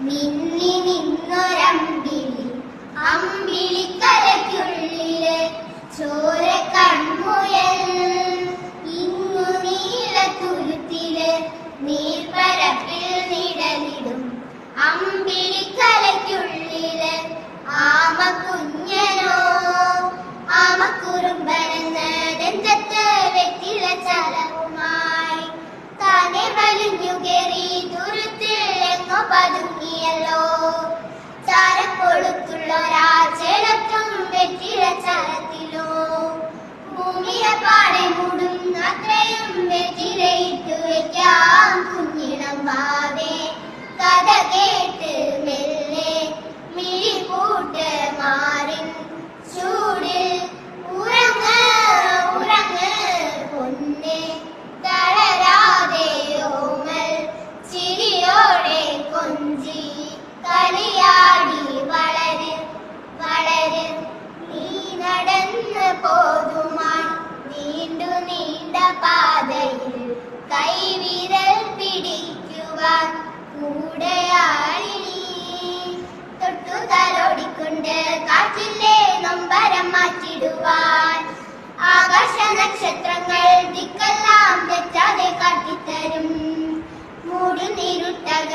മിന്നി നിന്നൊരമ്പിളി. അമ്പിളി കരയ്ക്കും അത്രയും നെറ്റിലയിട്ടു വയ്ക്കാം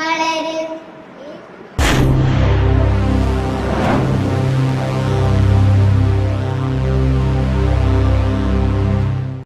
വളരും.